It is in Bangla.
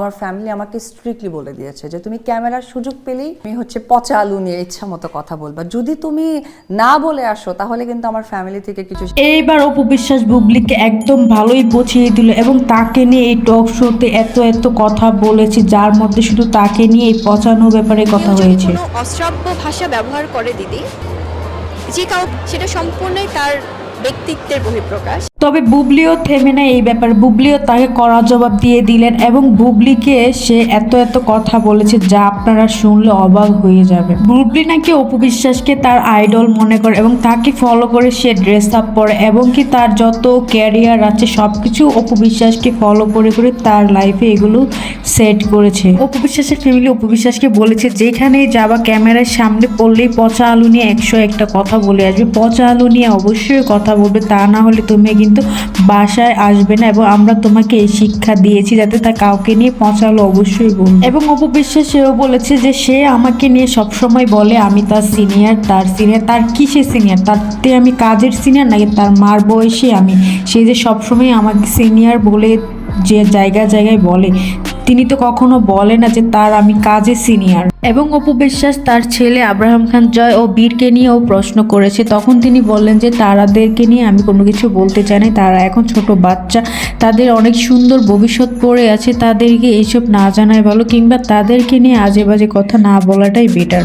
আমার ফ্যামিলি আমাকে স্ট্রিক্টলি বলে দিয়েছে যে তুমি ক্যামেরার সুযোগ পেলেই তুমি হচ্ছে পচা আলু নিয়ে ইচ্ছা মতো কথা বলবা। যদি তুমি না বলে আসো তাহলে কিন্তু আমার ফ্যামিলি থেকে কিছু এইবার অপু বিশ্বাস বুবলিকে একদম ভালোই পচিয়ে দিল এবং তাকে নিয়ে এই টক শোতে এত এত কথা বলেছে যার মধ্যে শুধু তাকে নিয়ে এই পচানো ব্যাপারে কথা হয়েছে। অশ্রাব্য ভাষা ব্যবহার করে দিদি। যে কাউ সেটা সম্পূর্ণই তার ব্যক্তিত্বের বহিঃপ্রকাশ। তবে বুবলিও থেমে নেয় এই ব্যাপারে। বুবলিও তাকে কড়া জবাব দিয়ে দিলেন এবং বুবলিকে সে এত এত কথা বলেছে যা আপনারা শুনলে অবাক হয়ে যাবে বুবলি নাকি অপু বিশ্বাসকে তার আইডল মনে করে এবং তাকে ফলো করে সে ড্রেস আপ পরে এবং কি তার যত ক্যারিয়ার আছে সব কিছু অপু বিশ্বাসকে ফলো করে করে তার লাইফে এগুলো সেট করেছে। অপু বিশ্বাসের ফ্যামিলি অপু বিশ্বাসকে বলেছে, যেখানেই যাবা ক্যামেরার সামনে পড়লেই পচা আলু নিয়ে একশো একটা কথা বলে আসবে। পচা আলু নিয়ে অবশ্যই কথা বলবে, তা না হলে তুমি কিন্তু বাসায় আসবে না এবং আমরা তোমাকে এই শিক্ষা দিয়েছি যাতে তা কাউকে নিয়ে পচা আলু অবশ্যই বলবে এবং অপু বিশ্বাস সেও বলেছে যে সে আমাকে নিয়ে সবসময় বলে, আমি তার সিনিয়র তার সিনিয়র তার কিসের সিনিয়র তাতে আমি কাজের সিনিয়র নাকি তার মার বয়সে আমি? সে যে সবসময় আমাকে সিনিয়র বলে যে জায়গায় জায়গায় বলে। তিনি তো কখনো বলে না যে তার আমি কাজে সিনিয়র। এবং অপু বিশ্বাস তার ছেলে আব্রাহাম খান জয় ও বীরকে নিয়েও প্রশ্ন করেছে। তখন তিনি বললেন যে তারাদেরকে নিয়ে আমি কোনো কিছু বলতে চাই না। তারা এখন ছোট বাচ্চা। তাদের অনেক সুন্দর ভবিষ্যৎ পড়ে আছে। তাদেরকে এসব না জানায় ভালো, কিংবা তাদেরকে নিয়ে আজে বাজে কথা না বলাটাই বেটার